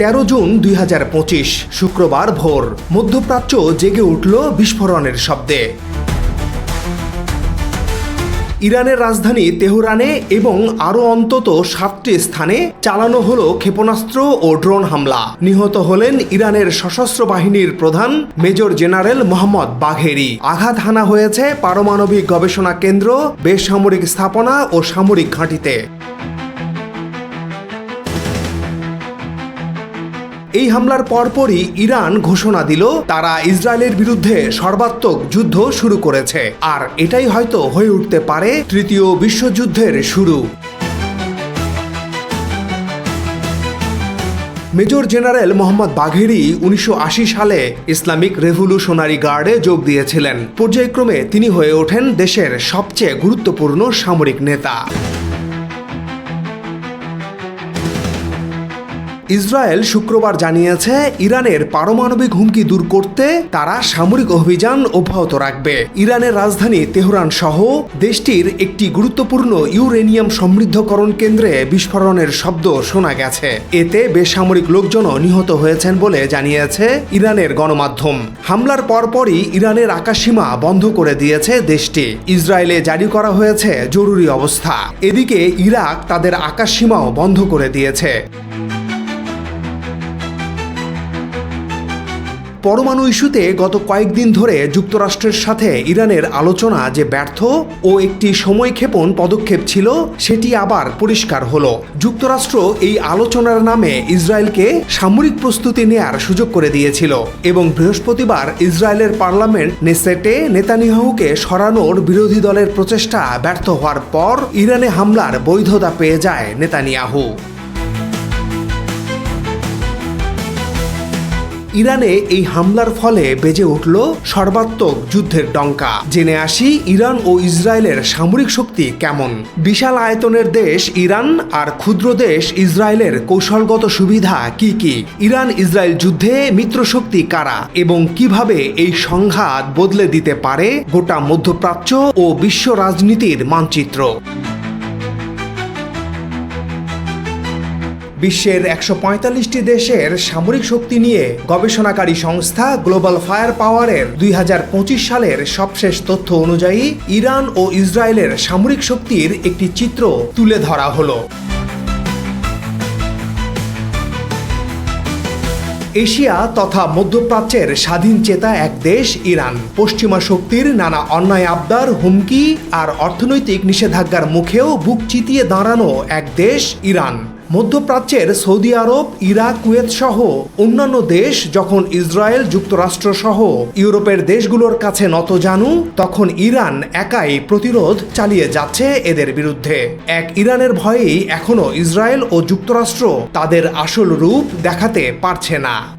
তেরো জুন দুই হাজার পঁচিশ, শুক্রবার ভোর। মধ্যপ্রাচ্য জেগে উঠল বিস্ফোরণের শব্দে। ইরানের রাজধানী তেহরানে এবং আরও অন্তত সাতটি স্থানে চালানো হলো ক্ষেপণাস্ত্র ও ড্রোন হামলা। নিহত হলেন ইরানের সশস্ত্র বাহিনীর প্রধান মেজর জেনারেল মোহাম্মদ বাঘেরি। আঘাত হানা হয়েছে পারমাণবিক গবেষণা কেন্দ্র, বেসামরিক স্থাপনা ও সামরিক ঘাঁটিতে। এই হামলার পরপরই ইরান ঘোষণা দিল, তারা ইসরায়েলের বিরুদ্ধে সর্বাত্মক যুদ্ধ শুরু করেছে। আর এটাই হয়তো হয়ে উঠতে পারে তৃতীয় বিশ্বযুদ্ধের শুরু। মেজর জেনারেল মোহাম্মদ বাঘেরি উনিশশো আশি সালে ইসলামিক রেভলিউশনারি গার্ডে যোগ দিয়েছিলেন। পর্যায়ক্রমে তিনি হয়ে ওঠেন দেশের সবচেয়ে গুরুত্বপূর্ণ সামরিক নেতা। ইসরায়েল শুক্রবার জানিয়েছে, ইরানের পারমাণবিক হুমকি দূর করতে তারা সামরিক অভিযান অব্যাহত রাখবে। ইরানের রাজধানী তেহরান সহ দেশটির একটি গুরুত্বপূর্ণ ইউরেনিয়াম সমৃদ্ধকরণ কেন্দ্রে বিস্ফোরণের শব্দ শোনা গেছে। এতে বেসামরিক লোকজনও নিহত হয়েছেন বলে জানিয়েছে ইরানের গণমাধ্যম। হামলার পরপরই ইরানের আকাশসীমা বন্ধ করে দিয়েছে দেশটি। ইসরায়েলে জারি করা হয়েছে জরুরি অবস্থা। এদিকে ইরাক তাদের আকাশসীমাও বন্ধ করে দিয়েছে। পরমাণু ইস্যুতে গত কয়েকদিন ধরে যুক্তরাষ্ট্রের সাথে ইরানের আলোচনা যে ব্যর্থ ও একটি সময়ক্ষেপণ পদক্ষেপ ছিল, সেটি আবার পরিষ্কার হলো। যুক্তরাষ্ট্র এই আলোচনার নামে ইসরায়েলকে সামরিক প্রস্তুতি নেয়ার সুযোগ করে দিয়েছিল এবং বৃহস্পতিবার ইসরায়েলের পার্লামেন্ট নেসেটে নেতানিয়াহুকে সরানোর বিরোধী দলের প্রচেষ্টা ব্যর্থ হওয়ার পর ইরানে হামলার বৈধতা পেয়ে যায় নেতানিয়াহু। ইরানে এই হামলার ফলে বেজে উঠল সর্বাত্মক যুদ্ধের ডঙ্কা। জেনে আসি ইরান ও ইসরায়েলের সামরিক শক্তি কেমন। বিশাল আয়তনের দেশ ইরান আর ক্ষুদ্র দেশ ইসরায়েলের কৌশলগত সুবিধা কি কি? ইরান ইসরায়েল যুদ্ধে মিত্রশক্তি কারা এবং কীভাবে এই সংঘাত বদলে দিতে পারে গোটা মধ্যপ্রাচ্য ও বিশ্ব রাজনীতির মানচিত্র? বিশ্বের একশো পঁয়তাল্লিশটি দেশের সামরিক শক্তি নিয়ে গবেষণাকারী সংস্থা গ্লোবাল ফায়ার পাওয়ারের দুই হাজার পঁচিশ সালের সবশেষ তথ্য অনুযায়ী ইরান ও ইসরায়েলের সামরিক শক্তির একটি চিত্র তুলে ধরা হলো। এশিয়া তথা মধ্যপ্রাচ্যের স্বাধীন চেতা এক দেশ, ইরান। পশ্চিমা শক্তির নানা অন্যায় আবদার, হুমকি আর অর্থনৈতিক নিষেধাজ্ঞার মুখেও বুক চিতিয়ে দাঁড়ানো এক দেশ, ইরান। মধ্যপ্রাচ্যের সৌদি আরব, ইরাক, কুয়েত সহ অন্যান্য দেশ যখন ইসরায়েল যুক্তরাষ্ট্র সহ ইউরোপের দেশগুলোর কাছে নত জানু, তখন ইরান একাই প্রতিরোধ চালিয়ে যাচ্ছে এদের বিরুদ্ধে। এক ইরানের ভয়েই এখনও ইসরায়েল ও যুক্তরাষ্ট্র তাদের আসল রূপ দেখাতে পারছে না।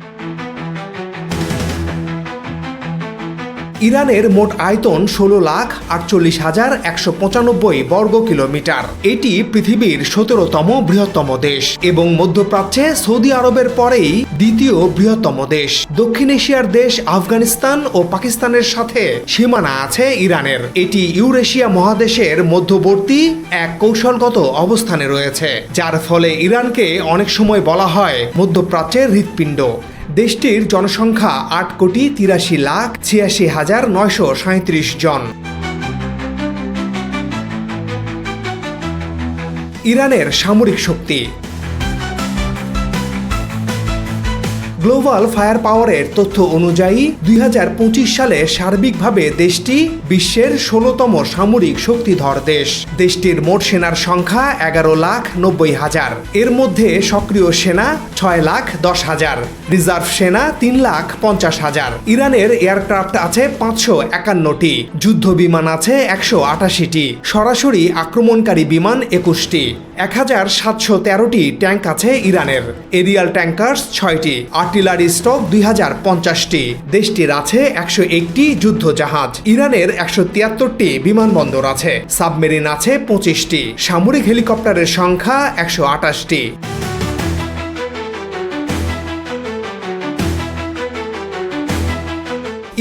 ইরানের মোট আয়তন ষোলো লাখ আটচল্লিশ হাজার একশো পঁচানব্বই বর্গ কিলোমিটার। এটি পৃথিবীর সতেরোতম বৃহত্তম দেশ এবং মধ্যপ্রাচ্যে সৌদি আরবের পরেই দ্বিতীয় বৃহত্তম দেশ। দক্ষিণ এশিয়ার দেশ আফগানিস্তান ও পাকিস্তানের সাথে সীমানা আছে ইরানের। এটি ইউরেশিয়া মহাদেশের মধ্যবর্তী এক কৌশলগত অবস্থানে রয়েছে, যার ফলে ইরানকে অনেক সময় বলা হয় মধ্যপ্রাচ্যের হৃৎপিণ্ড। দেশটির জনসংখ্যা আট কোটি তিরাশি লাখ ছিয়াশি হাজার নয়শো সাঁত্রিশ জন। ইরানের সামরিক শক্তি গ্লোবাল ফায়ার পাওয়ারের তথ্য অনুযায়ী, দুই হাজার পঁচিশ সালে সার্বিকভাবে দেশটি বিশ্বের ষোলোতম সামরিক শক্তিধর দেশ। দেশটির মোট সেনার সংখ্যা এগারো লাখ নব্বই হাজার। এর মধ্যে সক্রিয় সেনা ছয় লাখ দশ হাজার। রিজার্ভ সেনা তিন লাখ পঞ্চাশ হাজার। ইরানের এয়ারক্রাফট আছে পাঁচশো একান্নটি। যুদ্ধ বিমান আছে একশো আটাশিটি। সরাসরি আক্রমণকারী বিমান একুশটি। এক হাজার সাতশো তেরোটি ট্যাঙ্ক আছে ইরানের। এরিয়াল ট্যাঙ্কার্স ছয়টি। আর্টিলারি স্টক দুই হাজার পঞ্চাশটি। দেশটির আছে একশো একটি যুদ্ধ জাহাজ ইরানের একশো তিয়াত্তরটি বিমানবন্দর আছে। সাবমেরিন আছে পঁচিশটি। সামরিক হেলিকপ্টারের সংখ্যা একশো আটাশটি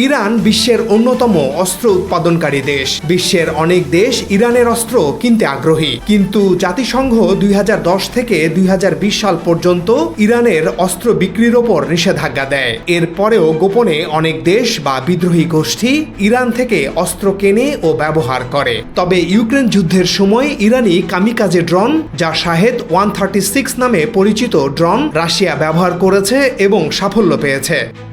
ইরান বিশ্বের অন্যতম অস্ত্র উৎপাদনকারী দেশ। বিশ্বের অনেক দেশ ইরানের অস্ত্র কিনতে আগ্রহী। কিন্তু জাতিসংঘ দুই হাজার দশ থেকে দুই হাজার বিশ সাল পর্যন্ত ইরানের অস্ত্র বিক্রির ওপর নিষেধাজ্ঞা দেয়। এরপরেও গোপনে অনেক দেশ বা বিদ্রোহী গোষ্ঠী ইরান থেকে অস্ত্র কেনে ও ব্যবহার করে। তবে ইউক্রেন যুদ্ধের সময় ইরানি কামিকাজে ড্রোন, যা শাহেদ ওয়ান নামে পরিচিত ড্রোন, রাশিয়া ব্যবহার করেছে এবং সাফল্য পেয়েছে।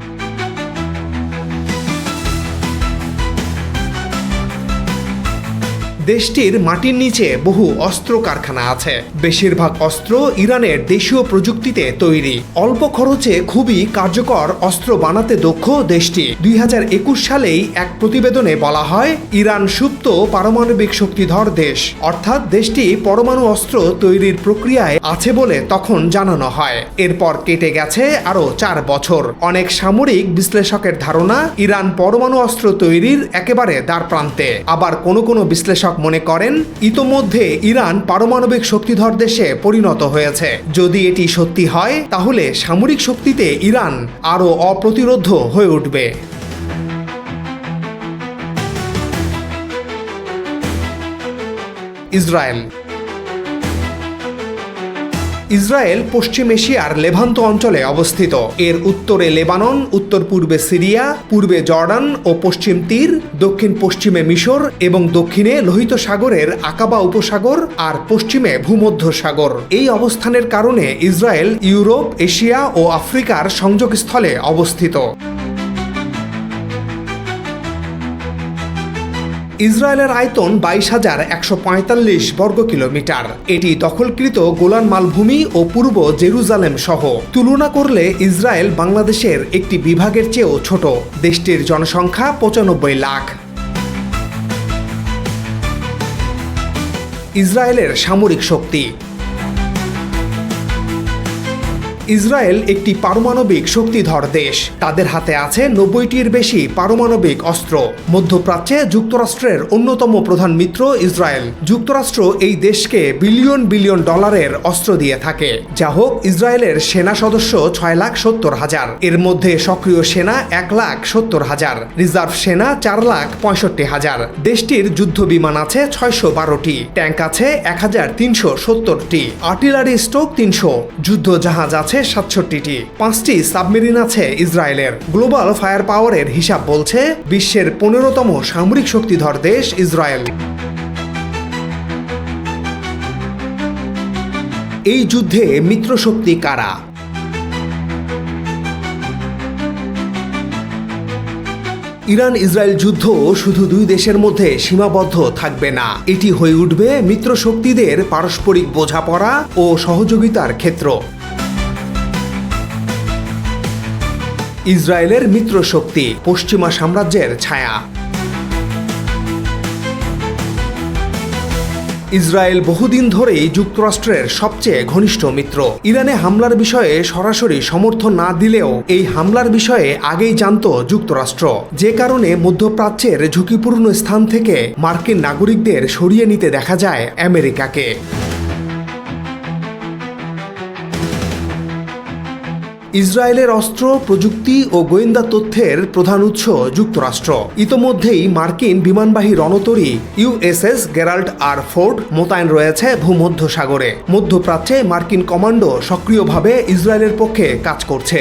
দেশটির মাটির নিচে বহু অস্ত্র কারখানা আছে। বেশিরভাগ অস্ত্র ইরানের দেশীয় প্রযুক্তিতে তৈরি। অল্প খরচে খুবই কার্যকর অস্ত্র বানাতে দক্ষ দেশটি। দুই সালেই এক প্রতিবেদনে বলা হয়, ইরান সুপ্ত পারমাণবিক শক্তিধর দেশ। অর্থাৎ দেশটি পরমাণু অস্ত্র তৈরির প্রক্রিয়ায় আছে বলে তখন জানানো হয়। এরপর কেটে গেছে আরও চার বছর। অনেক সামরিক বিশ্লেষকের ধারণা, ইরান পরমাণু অস্ত্র তৈরির একেবারে দ্বার প্রান্তে আবার কোনো কোনো বিশ্লেষক মনে করেন, ইতোমধ্যে ইরান পারমাণবিক শক্তিধর দেশে পরিণত হয়েছে। যদি এটি সত্যি হয়, তাহলে সামরিক শক্তিতে ইরান আরও অপ্রতিরোধ হয়ে উঠবে। ইসরায়েল ইসরায়েল পশ্চিম এশিয়ার লেভান্ত অঞ্চলে অবস্থিত। এর উত্তরে লেবানন, উত্তর পূর্বে সিরিয়া, পূর্বে জর্ডান ও পশ্চিম তীর, দক্ষিণ পশ্চিমে মিশর এবং দক্ষিণে লোহিত সাগরের আকাবা উপসাগর আর পশ্চিমে ভূমধ্য সাগর। এই অবস্থানের কারণে ইসরায়েল ইউরোপ, এশিয়া ও আফ্রিকার সংযোগস্থলে অবস্থিত। ইসরায়েলের আয়তন বাইশ হাজার একশো পঁয়তাল্লিশ বর্গ কিলোমিটার। এটি দখলকৃত গোলান মালভূমি ও পূর্ব জেরুজালেম সহ। তুলনা করলে ইসরায়েল বাংলাদেশের একটি বিভাগের চেয়েও ছোট। দেশটির জনসংখ্যা পঁচানব্বই লাখ। ইসরায়েলের সামরিক শক্তি ইসরায়েল একটি পারমাণবিক শক্তিধর দেশ। তাদের হাতে আছে নব্বইটির বেশি পারমাণবিক অস্ত্র। মধ্যপ্রাচ্যে যুক্তরাষ্ট্রের অন্যতম প্রধান মিত্র ইসরায়েল। যুক্তরাষ্ট্র এই দেশকে বিলিয়ন বিলিয়ন ডলারের অস্ত্র দিয়ে থাকে। যা হোক, ইসরায়েলের সেনা সদস্য ছয় লাখ সত্তর হাজার। এর মধ্যে সক্রিয় সেনা এক লাখ সত্তর হাজার। রিজার্ভ সেনা চার লাখ পঁয়ষট্টি হাজার। দেশটির যুদ্ধ বিমান আছে ছয়শো বারোটি। ট্যাঙ্ক আছে এক হাজার তিনশো সত্তরটি। আর্টিলারি স্টোক তিনশো। যুদ্ধ জাহাজ আছে আছে সাতষট্টিটি। পাঁচটি সাবমেরিন আছে ইসরায়েলের। গ্লোবাল ফায়ার পাওয়ারের হিসাব বলছে বিশ্বের পনেরোতম সামরিক শক্তিধর দেশ ইসরায়েল। এই যুদ্ধে মিত্রশক্তি কারা? ইরান ইসরায়েল যুদ্ধ শুধু দুই দেশের মধ্যে সীমাবদ্ধ থাকবে না। এটি হয়ে উঠবে মিত্র শক্তিদের পারস্পরিক বোঝাপড়া ও সহযোগিতার ক্ষেত্র। ইসরায়েলের মিত্র শক্তি পশ্চিমা সাম্রাজ্যের ছায়া। ইসরায়েল বহুদিন ধরেই যুক্তরাষ্ট্রের সবচেয়ে ঘনিষ্ঠ মিত্র। ইরানে হামলার বিষয়ে সরাসরি সমর্থন না দিলেও এই হামলার বিষয়ে আগেই জানত যুক্তরাষ্ট্র। যে কারণে মধ্যপ্রাচ্যের ঝুঁকিপূর্ণ স্থান থেকে মার্কিন নাগরিকদের সরিয়ে নিতে দেখা যায় আমেরিকাকে। ইসরায়েলের অস্ত্র, প্রযুক্তি ও গোয়েন্দা তথ্যের প্রধান উৎস যুক্তরাষ্ট্র। ইতোমধ্যেই মার্কিন বিমানবাহী রণতরী ইউএসএস গেরাল্ড আর ফোর্ড মোতায়েন রয়েছে ভূমধ্য সাগরে মধ্যপ্রাচ্যে মার্কিন কমান্ডো সক্রিয়ভাবে ইসরায়েলের পক্ষে কাজ করছে।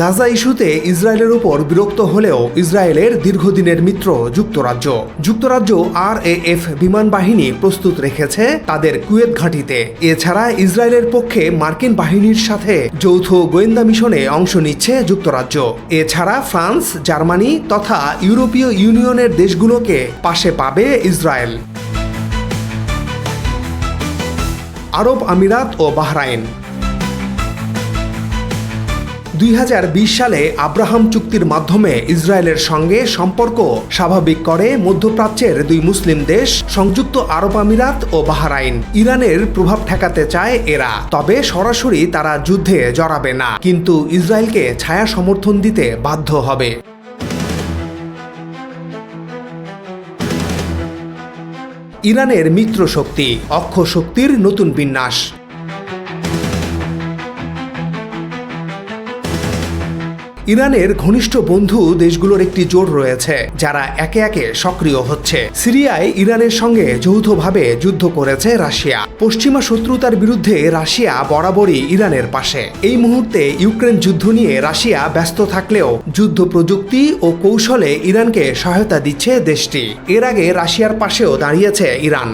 গাজা ইস্যুতে ইসরায়েলের উপর বিরক্ত হলেও ইসরায়েলের দীর্ঘদিনের মিত্র যুক্তরাজ্য। যুক্তরাজ্য আর এফ বিমান বাহিনী প্রস্তুত রেখেছে তাদের কুয়েত ঘাঁটিতে। এছাড়া ইসরায়েলের পক্ষে মার্কিন বাহিনীর সাথে যৌথ গোয়েন্দা মিশনে অংশ নিচ্ছে যুক্তরাজ্য। এছাড়া ফ্রান্স, জার্মানি তথা ইউরোপীয় ইউনিয়নের দেশগুলোকে পাশে পাবে ইসরায়েল। আরব আমিরাত ও বাহরাইন দুই হাজার বিশ সালে আব্রাহাম চুক্তির মাধ্যমে ইসরায়েলের সঙ্গে সম্পর্ক স্বাভাবিক করে মধ্যপ্রাচ্যের দুই মুসলিম দেশ, সংযুক্ত আরব আমিরাত ও বাহারাইন। ইরানের প্রভাব ঠেকাতে চায় এরা। তবে সরাসরি তারা যুদ্ধে জড়াবে না। কিন্তু ইসরায়েলকে ছায়া সমর্থন দিতে বাধ্য হবে। ইরানের মিত্র শক্তি অক্ষ শক্তির নতুন বিন্যাস। ইরানের ঘনিষ্ঠ বন্ধু দেশগুলোর একটি জোট রয়েছে, যারা একে একে সক্রিয় হচ্ছে। সিরিয়ায় ইরানের সঙ্গে যৌথভাবে যুদ্ধ করেছে রাশিয়া। পশ্চিমা শত্রুতার বিরুদ্ধে রাশিয়া বরাবরই ইরানের পাশে। এই মুহূর্তে ইউক্রেন যুদ্ধ নিয়ে রাশিয়া ব্যস্ত থাকলেও যুদ্ধ প্রযুক্তি ও কৌশলে ইরানকে সহায়তা দিচ্ছে দেশটি। এর আগে রাশিয়ার পাশেও দাঁড়িয়েছে ইরান।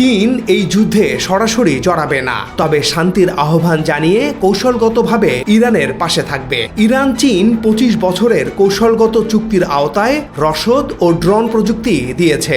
চীন এই যুদ্ধে সরাসরি জড়াবে না। তবে শান্তির আহ্বান জানিয়ে কৌশলগতভাবে ইরানের পাশে থাকবে। ইরান চীন পঁচিশ বছরের কৌশলগত চুক্তির আওতায় রসদ ও ড্রোন প্রযুক্তি দিয়েছে।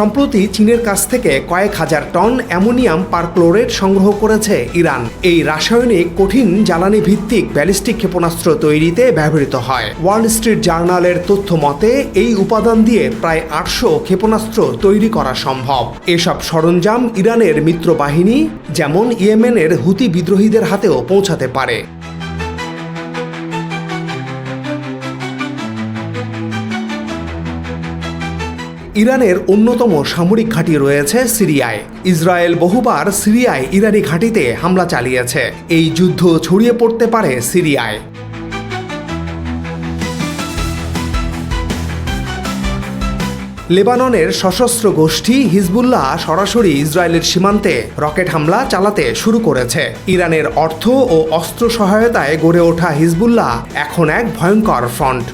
সম্প্রতি চীনের কাছ থেকে কয়েক হাজার টন অ্যামোনিয়াম পারক্লোরেট সংগ্রহ করেছে ইরান। এই রাসায়নিক কঠিন জ্বালানি ভিত্তিক ব্যালিস্টিক ক্ষেপণাস্ত্র তৈরিতে ব্যবহৃত হয়। ওয়াল স্ট্রিট জার্নালের তথ্য মতে, এই উপাদান দিয়ে প্রায় আটশো ক্ষেপণাস্ত্র তৈরি করা সম্ভব। এসব সরঞ্জাম ইরানের মিত্র বাহিনী যেমন ইয়েমেনের হুতি বিদ্রোহীদের হাতেও পৌঁছাতে পারে। ইরানের অন্যতম সামরিক ঘাঁটি রয়েছে সিরিয়ায়। ইসরায়েল বহুবার সিরিয়ায় ইরানি ঘাঁটিতে হামলা চালিয়েছে। এই যুদ্ধ ছড়িয়ে পড়তে পারে সিরিয়ায়। লেবাননের সশস্ত্র গোষ্ঠী হিজবুল্লাহ সরাসরি ইসরায়েলের সীমান্তে রকেট হামলা চালাতে শুরু করেছে। ইরানের অর্থ ও অস্ত্র সহায়তায় গড়ে ওঠা হিজবুল্লাহ এখন এক ভয়ঙ্কর ফ্রন্ট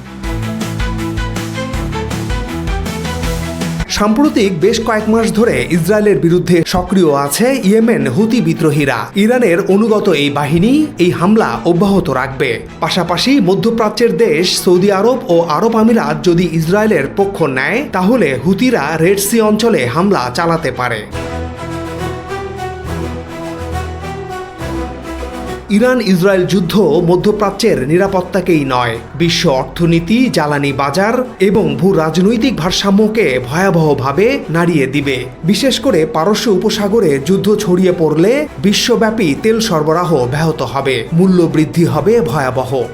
সাম্প্রতিক বেশ কয়েক মাস ধরে ইসরায়েলের বিরুদ্ধে সক্রিয় আছে ইয়েমেন হুতি বিদ্রোহীরা। ইরানের অনুগত এই বাহিনী এই হামলা অব্যাহত রাখবে। পাশাপাশি মধ্যপ্রাচ্যের দেশ সৌদি আরব ও আরব আমিরাত যদি ইসরায়েলের পক্ষ নেয়, তাহলে হুতিরা রেড সি অঞ্চলে হামলা চালাতে পারে। ইরান ইসরায়েল যুদ্ধ মধ্যপ্রাচ্যের নিরাপত্তাকেই নয়। বিশ্ব অর্থনীতি, জ্বালানি বাজার এবং ভূ রাজনৈতিক ভারসাম্যকে ভয়াবহভাবে নাড়িয়ে দিবে। বিশেষ করে পারস্য উপসাগরে যুদ্ধ ছড়িয়ে পড়লে বিশ্বব্যাপী তেল সরবরাহ ব্যাহত হবে। মূল্য বৃদ্ধি হবে ভয়াবহ।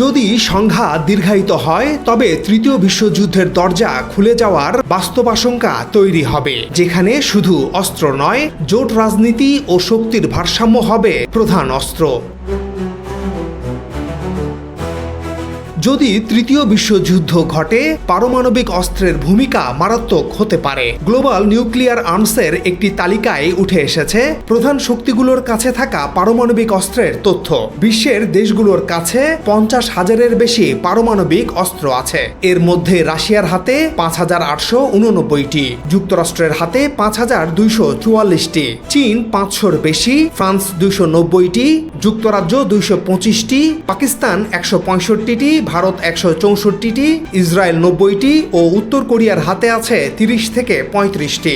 যদি সংঘাত দীর্ঘায়িত হয়, তবে তৃতীয় বিশ্বযুদ্ধের দরজা খুলে যাওয়ার বাস্তব আশঙ্কা তৈরি হবে, যেখানে শুধু অস্ত্র নয়, জোট রাজনীতি ও শক্তির ভারসাম্য হবে প্রধান অস্ত্র। যদি তৃতীয় বিশ্বযুদ্ধ ঘটে, পারমাণবিক অস্ত্রের ভূমিকা মারাত্মক হতে পারে। গ্লোবাল নিউক্লিয়ার আর্মসের একটি তালিকায় উঠে এসেছে, প্রধান শক্তিগুলোর কাছে থাকা পারমাণবিক অস্ত্রের তথ্য। বিশ্বের দেশগুলোর কাছে পঞ্চাশ হাজারের বেশি পারমাণবিক অস্ত্র আছে। এর মধ্যে রাশিয়ার হাতে পাঁচ হাজার আটশো উননব্বইটি, যুক্তরাষ্ট্রের হাতে পাঁচ হাজার দুইশো চুয়াল্লিশটি, চীন পাঁচশোর বেশি, ফ্রান্স দুইশো নব্বইটি, যুক্তরাজ্য দুইশো পঁচিশটি, পাকিস্তান একশো পঁয়ষট্টিটি ভারত একশো চৌষট্টিটি, ইসরায়েল নব্বইটি ও উত্তর কোরিয়ার হাতে আছে তিরিশ থেকে পঁয়ত্রিশটি।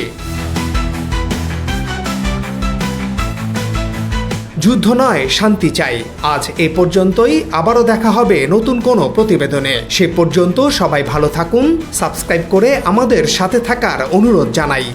যুদ্ধ নয়, শান্তি চাই। আজ এ পর্যন্তই, আবারও দেখা হবে নতুন কোনো প্রতিবেদনে। সে পর্যন্ত সবাই ভালো থাকুন, সাবস্ক্রাইব করে আমাদের সাথে থাকার অনুরোধ জানাই।